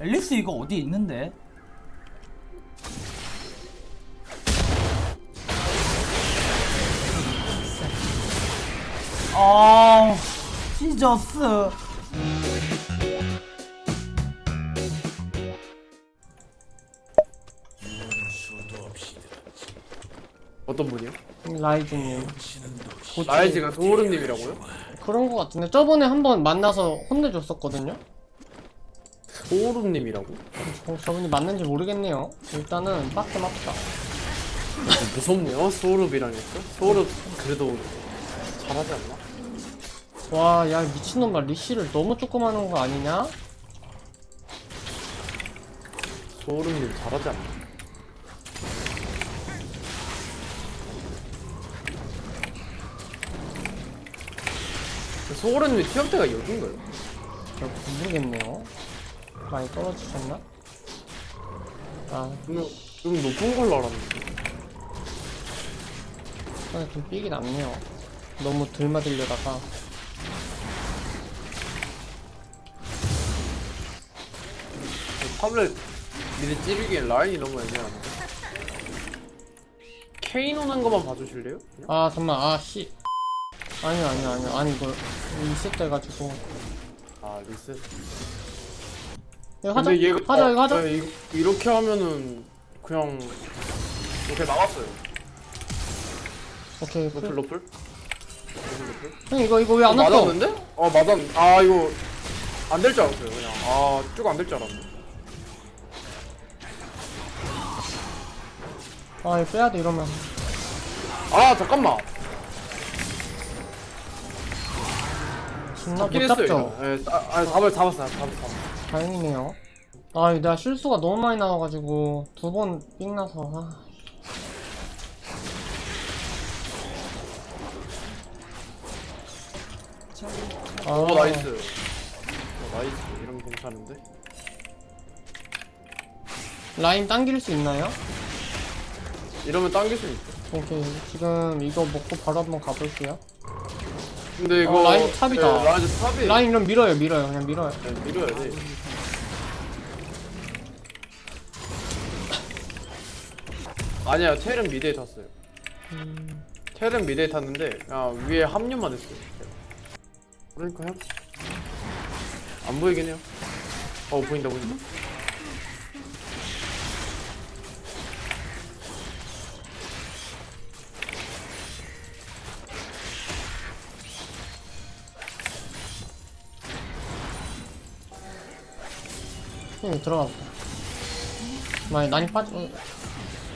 앨리스 이거 어디 있는데? 아, 찢었어. 어떤 분이요? 라이즈님 라이즈가 소울음님이라고요? 그런 거 같은데 저번에 한번 만나서 혼내줬었거든요 소울음님이라고? 어, 저분이 맞는지 모르겠네요 일단은 빡세 맙시다 무섭네요 소울음이라니까 소울음 그래도 잘하지 않나? 와 야 미친놈아 리시를 너무 조금 하는 거 아니냐? 소울음님 잘하지 않나? 소울음님 티업대가 여긴가요? 저 모르겠네요 많이 떨어지셨나? 아 좀, 좀 높은 걸로 알았는데. 손에 좀 삐기 남네요 너무 들맞으려다가. 탑을 미리 찌르기엔 라인이 너무 애매한데. 케인 오는 것만 봐주실래요? 그냥? 아 잠만 아 씨. 아니요 아니요 아니요. 아니 이거 리셋 돼가지고. 아 리셋 이거 하자. 근데 얘가 하자 어, 이거 하자. 네, 이- 이렇게 하면은 그냥 이렇게 막았어요. 오케이 로플 풀. 로플 로플? 로플 형 이거 이거 왜 안 왔어? 맞았는데? 어 맞았 아 이거 안 될 줄 알았어요 그냥. 아쭉 안 될 줄 알았네. 아 이거 빼야 돼 이러면. 아 잠깐만 존나 못 잡긴 잡죠? 했어요 예, 아, 아 잡았 잡았어요 잡았어 다행이네요. 아 이거 내가 실수가 너무 많이 나와가지고 두 번 삥나서 아. 아, 오 나이스. 어, 나이스. 이러면 괜찮은데? 라인 당길 수 있나요? 이러면 당길 수 있어. 오케이. 지금 이거 먹고 바로 한번 가볼게요 근데 이거 어, 라인 탑이다. 네, 라인 탑이 라인 이럼 밀어요 밀어요. 그냥 밀어요. 네, 밀어야 돼 아니야 텔은 미드에 탔어요. 음, 텔은 미드에 탔는데 그냥 위에 합류만 했어요. 그러니까 형. 안 보이긴 해요. 어 보인다 보인다 형 들어가. 볼게 많이 난이 빠져 어,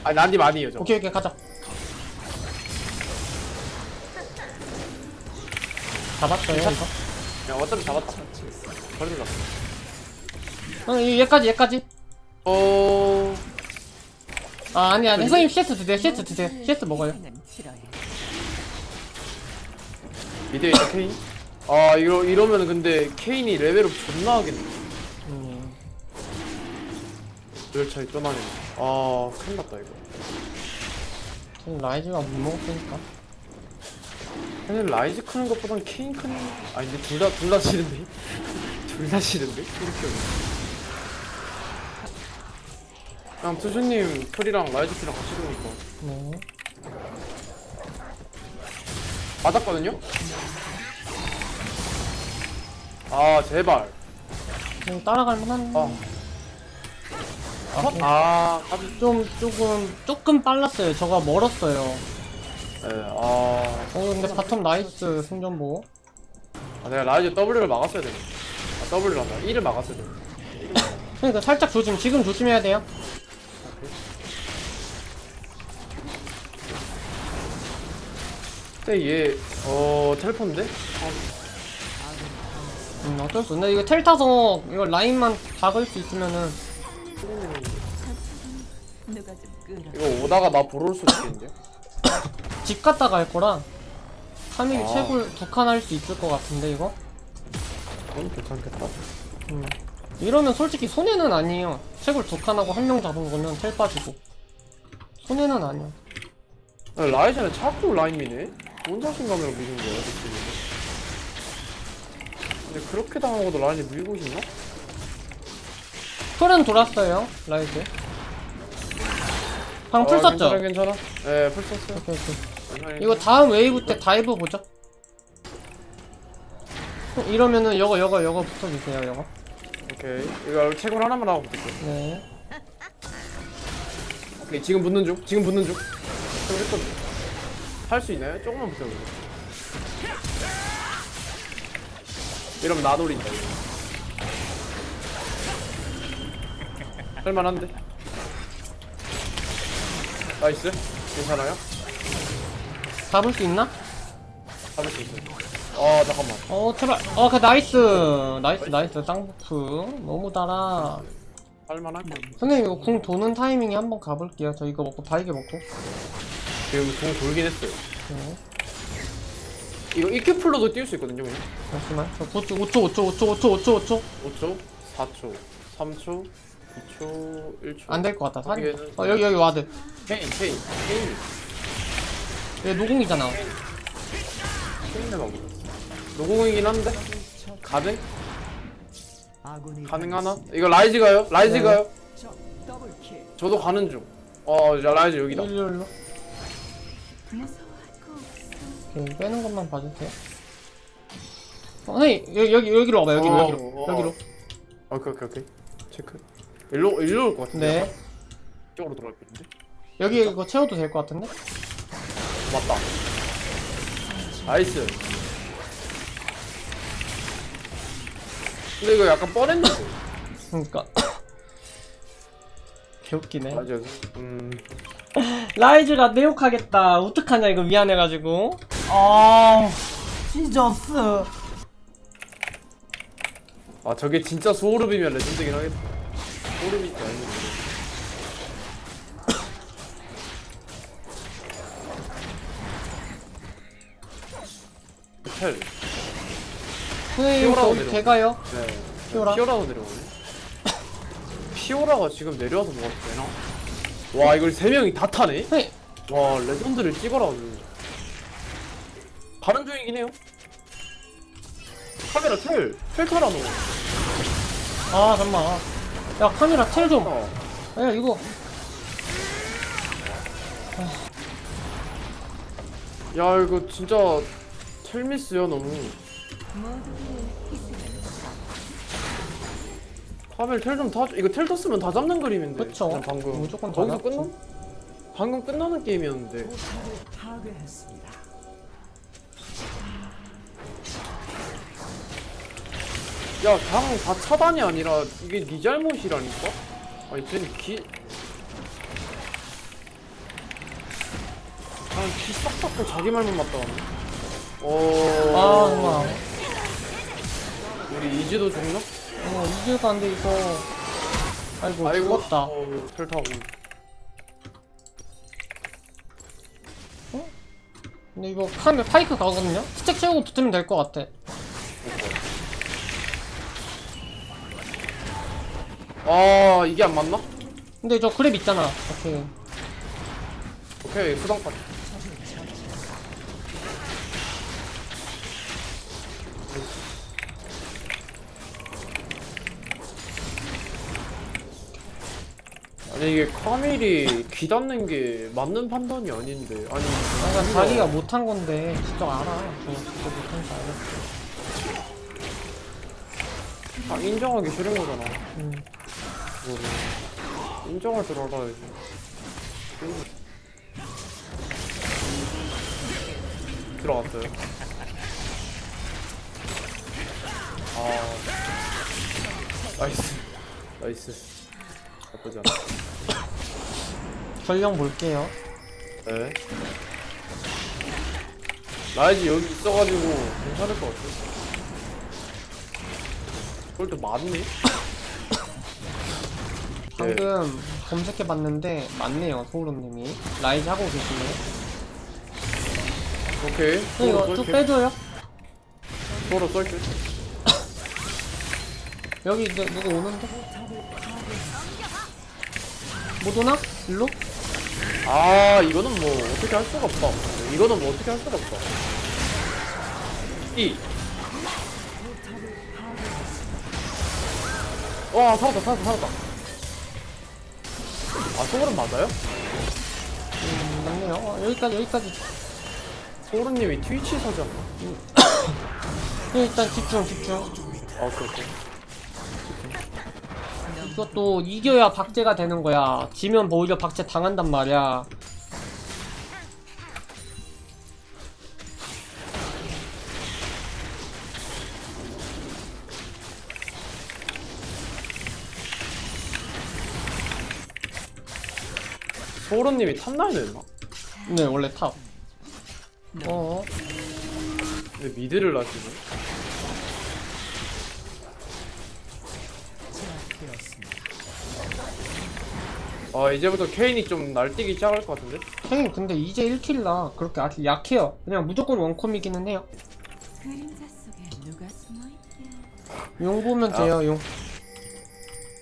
아니 난디 많이에요 저 오케이 오케이 가자. 잡았어요 이거? 그냥 어차피 잡았다 버리고 갔어 형 이- 얘까지 얘까지. 어... 아 아니 아니 선생님 CS 드세요 CS 드세요. CS 먹어요. 있다 케인? 아 이러, 이러면 근데 케인이 레벨업 존나 하겠네. 음, 레벨 차이 좀 나네. 아 큰일 났다 이거. 지금 라이즈가 못 먹었으니까. 사실 라이즈 크는 것보단 케인 크는 아니 근데 둘 다 둘 다 싫은데? 둘 다 싫은데? 이렇게 그냥 투수님 풀이랑 라이즈 풀이랑 같이 들어오니까. 네. 맞았거든요? 아 제발. 지금 따라갈 만한 아. 컷? 아 깜- 좀 조금 조금 빨랐어요. 저가 멀었어요. 네, 아, 어 근데 바텀 나이스 승전보. 아 내가 라이즈 W를 막았어야 되네 아 W를 한다 1을 막았어야 되네 그러니까 살짝 조심 지금 조심해야 돼요. 근데 얘, 어, 텔폰데? 음 어쩔 수 없네. 이거 텔 타서 이거 라인만 박을 수 있으면은 누가 좀 끌어. 이거 오다가 나올 수도 있겠는데? 집 갔다 갈 거라 카밀이 아. 채굴 두 칸 할 수 있을 것 같은데 이거 그럼 괜찮겠다. 음. 이러면 솔직히 손해는 아니에요 채굴 두 칸 하고 한 명 잡은 거면 텔 빠지고 손해는 아니야 야, 라이즈는 자꾸 라인 미네? 뭔 자신감으로 미는 거야, 대체. 근데 그렇게 당하고도 라인이 밀고 싶나? 풀은 돌았어요 라이즈. 방금 풀 어, 썼죠? 괜찮아 괜찮아. 네풀 썼어요. 오케이 오케이. 괜찮아요. 이거 다음 웨이브 때 다이브 보죠. 어, 이러면은 요거 요거 요거 붙어주세요 요거. 오케이. 이거 채굴 하나만 하고 붙을게요. 네. 오케이 지금 붙는 중 지금 붙는 중. 할수 있나요? 조금만 붙여보세요. 이러면 나돌인다 이거 할만한데. 나이스. 괜찮아요? 잡을 수 있나? 잡을 수 있어요. 아 잠깐만. 어 제발. 어그 나이스. 나이스 나이스. 쌍부프. 너무 달아. 할만한데 선생님 이거 궁 도는 타이밍에 한번 가볼게요. 저 이거 먹고 다이게 먹고. 지금 궁 돌긴 했어요. 네. 이거 EQ 풀로도 띄울 수 있거든요 그냥. 잠시만. 저 5초 5초 5초 5초 5초 5초. 5초 4초 3초 2초 1초 안 될 것 같아 살이 여기에는- 어 여기 여기 와드 케인 케인 케인 얘 노공이잖아 케인을 가보자 노공이긴 한데 가능? 가능하나? 이거 라이즈 가요? 라이즈 네. 가요? 저도 가는 중. 어, 자, 라이즈 여기다. 일로 일로 오케이 빼는 것만 봐주세요 어, 선생님 여기 여기 여기로 와봐 여기로 어, 여기로 어. 여기로 오케이, 오케이, 오케이. 체크. 일로, 일로 올 것 같은데? 네 이쪽으로 돌아갈 것 같은데? 여기 이거 채워도 될 것 같은데 맞다. 나이스. 근데 이거 약간 뻔했는데. 그러니까 개웃기네 맞아. 음. 라이즈가 내 욕하겠다 어떡하냐 이거 미안해가지고 아 찢었어 아, 저게 진짜 소울흡이면 레전드긴 하겠다. 텔. 선생님 피오라고 저기 내려와. 제가요 네. 피오라? 피오라가 내려오네. 피오라가 지금 내려와서 뭐가 되나? 와 이걸 세 명이 다 타네? 선생님 와 레전드를 찍어라. 오늘. 가는 중이긴 해요. 카메라 텔, 텔 타라 너. 아 잠깐만 야 카메라 텔좀 어. 야 이거 야 이거 진짜 텔미스야 너무. 카멜 텔좀 타. 이거 텔 탔으면 다 잡는 그림인데. 그쵸. 그냥 방금 무조건 다 거기서. 끝나? 방금 끝나는 게임이었는데. 야, 그냥 다 차단이 아니라 이게 네 잘못이라니까? 아니, 쟤는 기... 그냥 기 싹싹 자기 말만 맞다 가네. 어... 아 정말 우리 이지도 죽나? 어 이길가 안돼 이거 아이고, 죽었다 어, 텔 타고. 근데 이거 카메 파이크 가거든요? 스택 채우고 붙으면 될 것 같아 아, 이게 안 맞나? 근데 저 그랩 있잖아. 오케이. 오케이, 수당까지. 아니 이게 카밀이 귀 닫는 게 맞는 판단이 아닌데. 아니 그러니까 우리가- 자기가 못한 건데 진짜 알아. 저 진짜 못한 줄 알아 아, 인정하기 싫은 거잖아. 음. 그거를 인정할 줄 알아야지. 들어갔어요? 아. 나이스. 나이스. 나쁘지 않아. 전령 볼게요. 네. 라이즈 여기 있어가지고 괜찮을 것 같아. 그걸 또 맞네 방금 검색해봤는데 맞네요 소울음님이. 라이즈 하고 계시네. 오케이. 형 이거 서로 쭉 빼줘요. 서로 쏠게. 여기 이제 누구 오는데? 못 오나? 일로? 아 이거는 뭐 어떻게 할 수가 없다. 이거는 뭐 어떻게 할 수가 없다. 이. 와 살았다 살았다 살았다 아 소울은 맞아요? 음, 맞네요. 어, 여기까지 여기까지. 소울님이 트위치 사지 않나? 일단 집중 집중. 아 그렇게 이것도 이겨야 박제가 되는 거야. 지면 뭐 오히려 박제 당한단 말이야. 소울님이 탑라인을 했나? 네 원래 탑. 어. 근데 미드를 하시네 아 이제부터 케인이 좀 날뛰기 시작할 것 같은데? 케인 근데 이제 1킬이라 그렇게 아직 약해요. 그냥 무조건 원콤이기는 해요. 그림자 속에 누가 숨어있게 용 보면 아. 돼요 용.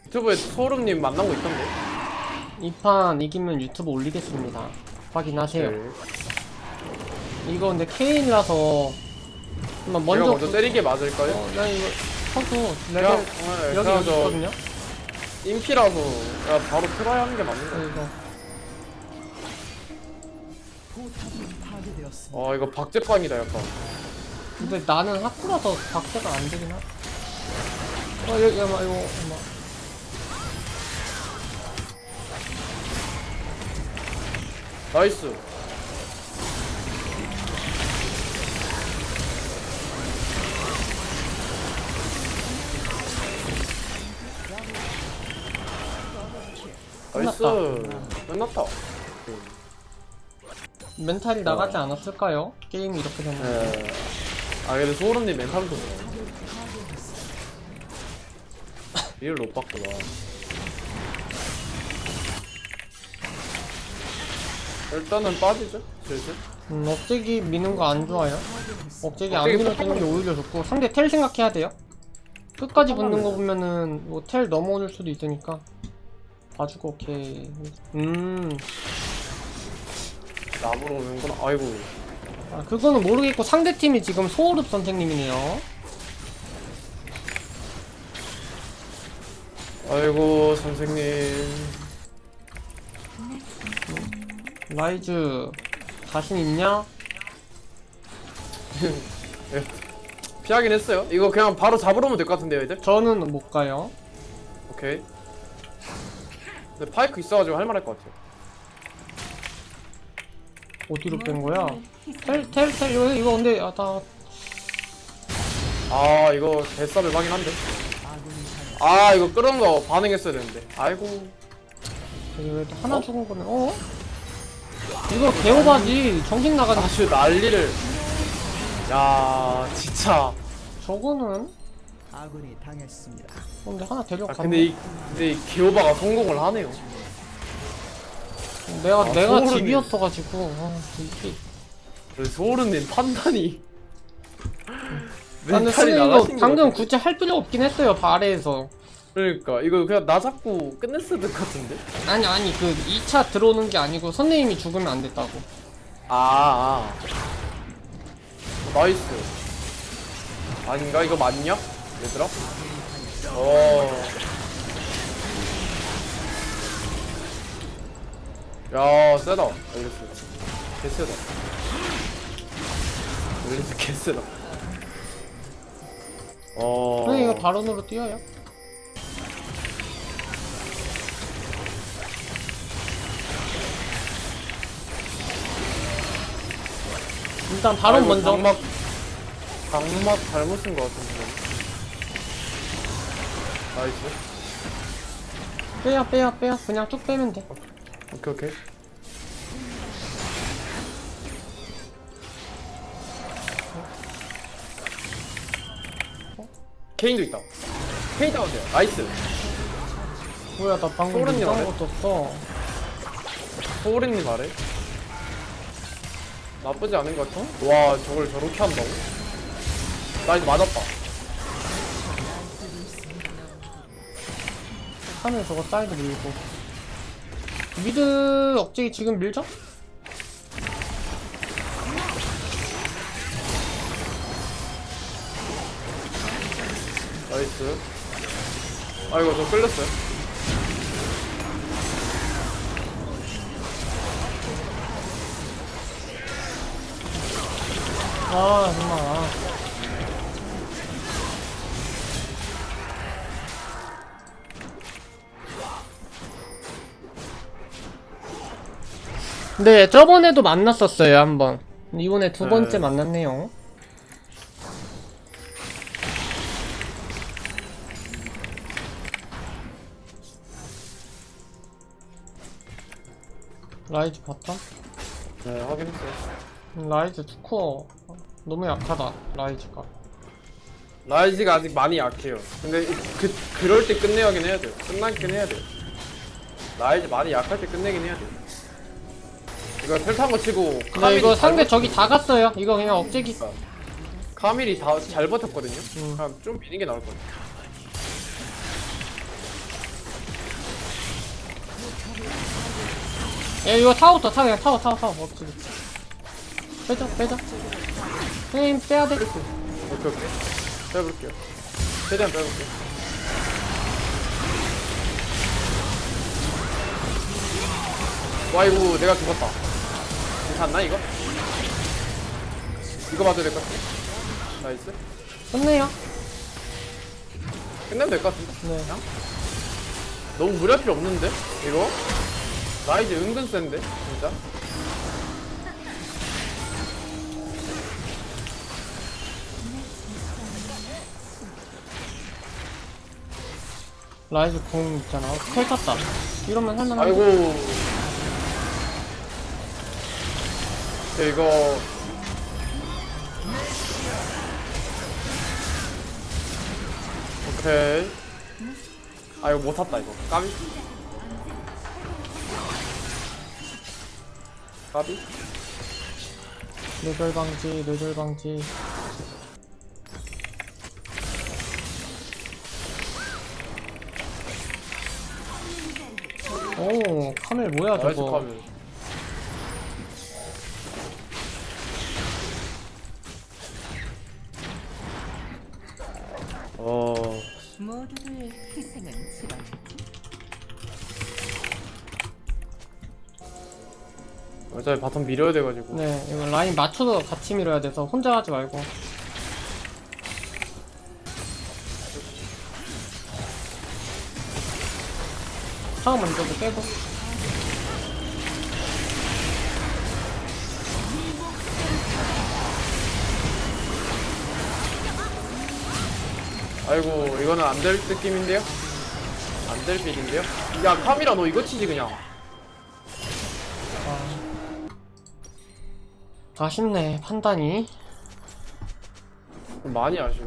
유튜브에 소울님 만난 거 있던데? 이 판 이기면 유튜브 올리겠습니다. 확인하세요. 네. 이거 근데 케인이라서 한번 먼저 먼저 먼저 때리게 맞을까요? 어, 나 이거 쳐도 그냥, 레벨 네, 여기 여기 저 있거든요. 인피라서 야, 바로 트라이 하는 게 맞는 어, 거야 이거 아 이거 박제빵이다 약간 근데 나는 하쿠라서 박제가 안 되긴 하. 어, 여기, 야, 마, 이거, 마. 나이스. 나이스. 끝났다. 멘탈이 나가지 않았을까요? 게임이 이렇게 됐는데. 네. 아 근데 소울언니 멘탈도 좋아 이를 못 봤구나 일단은 빠지죠 슬슬 음, 억제기 미는 거 안 좋아요. 억제기 안 억제기 밀어 주는 게 오히려 좋고 상대 텔 생각해야 돼요. 끝까지 붙는 거 보면은 뭐 텔 넘어올 수도 있으니까 봐주고 오케이. 음, 나무로 오는구나 아이고 아, 그거는 모르겠고 상대 팀이 지금 소호흡 선생님이네요. 아이고 선생님 라이즈 자신 있냐? 피하긴 했어요 이거 그냥 바로 잡으러 오면 될 것 같은데요 이제 저는 못 가요. 오케이 근데 파이크 있어가지고 할만할 것 같아요 어디로 뺀 거야? 텔, 텔, 텔, 이거, 이거 근데, 아, 다, 아 이거 개싸을 하긴 한데 아 이거 끓은 거 반응했어야 되는데 아이고 여기 왜또 하나 어? 죽은 거네, 어? 이거 개오바지. 정신 나가지. 아주 난리를 야 진짜 저거는? 아군이 당했습니다. 근데 하나 아 데려가. 근데 이 근데 이 기오바가 성공을 하네요 내가, 아, 내가 소름이- 집이었어가지고. 아, 이게. 소르님 판단이 나는 멘탈이 근데 이거 나가신 거 방금 같아. 굳이 할 필요 없긴 했어요, 발에서. 그러니까 이거 그냥 나 잡고 끝냈을 것 같은데? 아니, 아니, 그 2차 들어오는 게 아니고 선생님이 죽으면 안 됐다고. 아, 아. 나이스. 아닌가? 이거 맞냐? 얘들아? 어. 야 세다. 알겠어. 개세다. 알겠어 개세다. 어. 선생님 이거 발언으로 뛰어요. 일단 아이고, 먼저. 장막 장막 잘못 쓴 것 같은데 나이스 빼야, 빼야, 빼야. 그냥 쭉 빼면 돼. 오케이 오케이 케인도 있다 케인 다운돼요 나이스 뭐야, 나 방금 소름이 이상한 나네. 것도 없어. 소울이님 말해 나쁘지 않은 것 같아? 와 저걸 저렇게 한다고? 나 이거 맞았다 하늘 저거 사이드 밀고. 미드 억제기 지금 밀죠? 나이스 아이고 저 끌렸어요 아 정말 아. 네 저번에도 만났었어요 한번 이번에 두 번째 네. 만났네요 라이즈 바텀? 네 확인했어요 음, 라이즈 투코어 너무 약하다 라이즈가. 라이즈가 아직 많이 약해요. 근데 그, 그럴 때 끝내야긴 해야 돼요. 끝나긴 해야 돼요. 라이즈 많이 약할 때 끝내긴 해야 돼요. 이거 텔탄거 치고 근데 카밀이 이거 잘 상대 버텼- 저기 다 갔어요. 이거 그냥 억제기. 카밀이 다 잘 버텼거든요. 음. 그냥 좀 미는 게 나을 것 같아요. 야 이거 타워부터 타 그냥 타워 타워 타워. 억제기 빼자 빼자. 힘 빼야돼. 오케이 오케이. 빼볼게요. 최대한 빼볼게요. 와이고 내가 죽었다. 괜찮나 이거? 이거 봐도 될 것 같아? 나이스. 좋네요. 끝내면 될 것 같은데? 네. 너무 무리할 필요 없는데? 이거? 라이즈 은근 센데 진짜 라이즈 공 있잖아. 텔 탔다. 이러면 할만한데. 아이고. 네, 이거 오케이. 아 이거 못 탔다 이거. 까비? 까비? 뇌절 방지 뇌절 방지 오 카멜 뭐야 나이스 저거? 까비 어. 모두들 희생은 치러야지. 어차피 바텀 밀어야 돼가지고. 네 이거 라인 맞춰서 같이 밀어야 돼서 혼자 하지 말고 타워 먼저도 빼고. 아이고 이거는 안 될 느낌인데요? 안 될 빌인데요? 야 카미라 너 이거 치지 그냥. 아쉽네 판단이. 많이 아쉬워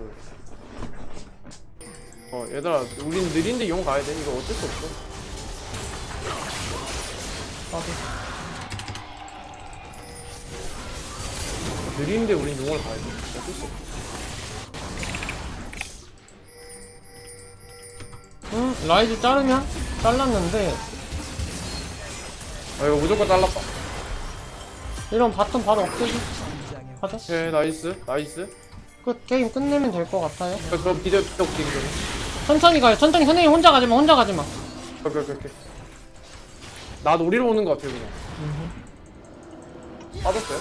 어 얘들아 우린 느린데 용 가야 돼. 이거 어쩔 수 없어 나도. 느린데 우린 용을 가야 돼. 어쩔 수 없어. 응? 라이즈 자르면? 잘랐는데. 아 이거 무조건 잘랐다. 이런 바텀 바로 전장의 하자. 오케이 나이스 나이스. 끝 게임 끝내면 될 것 같아요. 비디오 비디오 비디오 비디오 천천히 가요. 천천히 선생님 혼자 가지마 혼자 가지마. 오케이 오케이 오케이 나 노리러 오는 것 같아요 그냥 빠졌어요?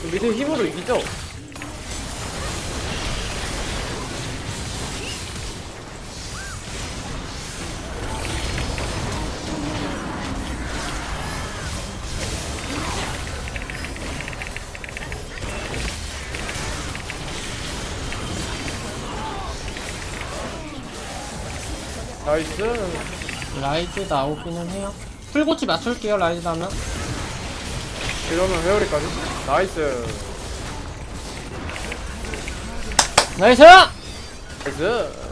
그 밑에 힘으로 이기죠? 나이스. 라이즈 나오기는 해요. 풀고치 맞출게요 라이즈 하면. 이러면 회오리까지. 나이스. 나이스! 나이스